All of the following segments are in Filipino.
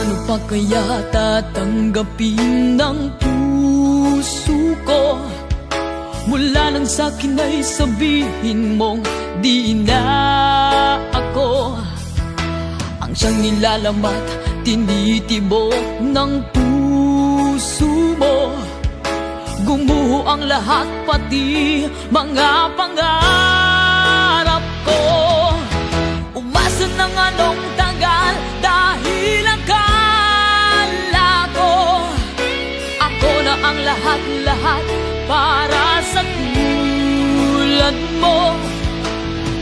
Paano pa kaya tatanggapin ng puso ko. Mula nang sa'kin ay sabihin mong di na ako. Ang siyang nilalamat, tinitibok ng puso mo. Gumuho ang lahat pati mga pangarap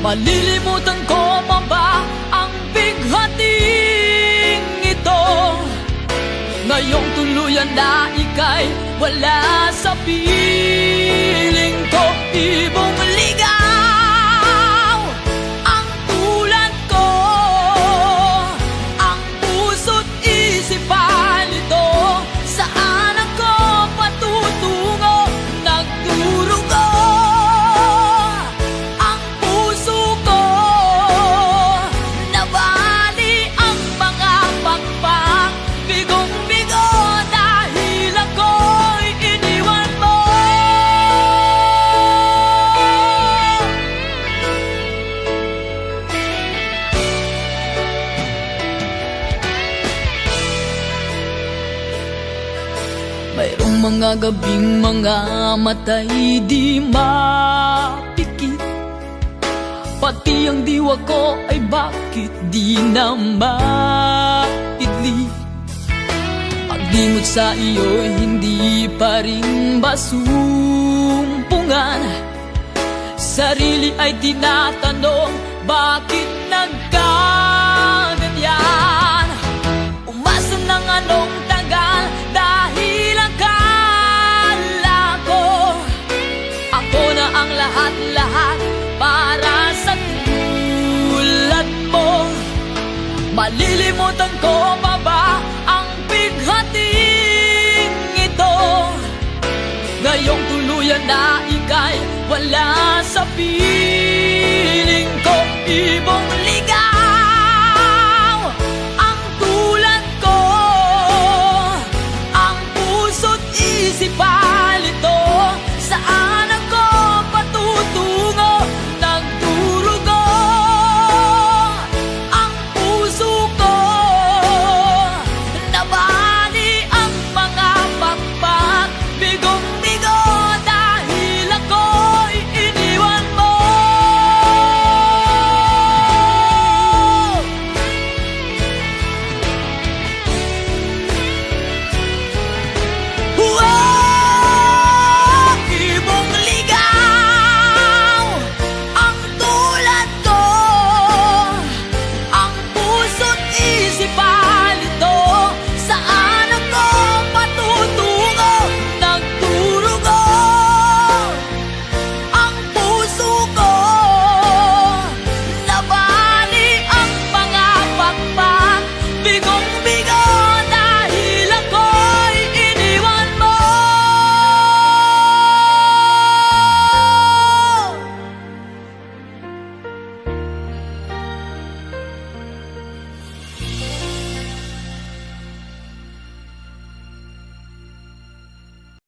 Malilimutan ko pa ba ang bighating ito? Ngayong tuluyan na ika'y wala sa piling ko Ibong Mayroong mga gabing mga matay di mapikit. Pati ang diwa ko ay bakit di na maidli? Pagdingot sa iyo hindi pa rin basumpungan Sarili ay tinatanong bakit nagkaganyan Malilimutan ko pa ba ang bighating ito? Ngayong tuluyan na ika'y wala sa piling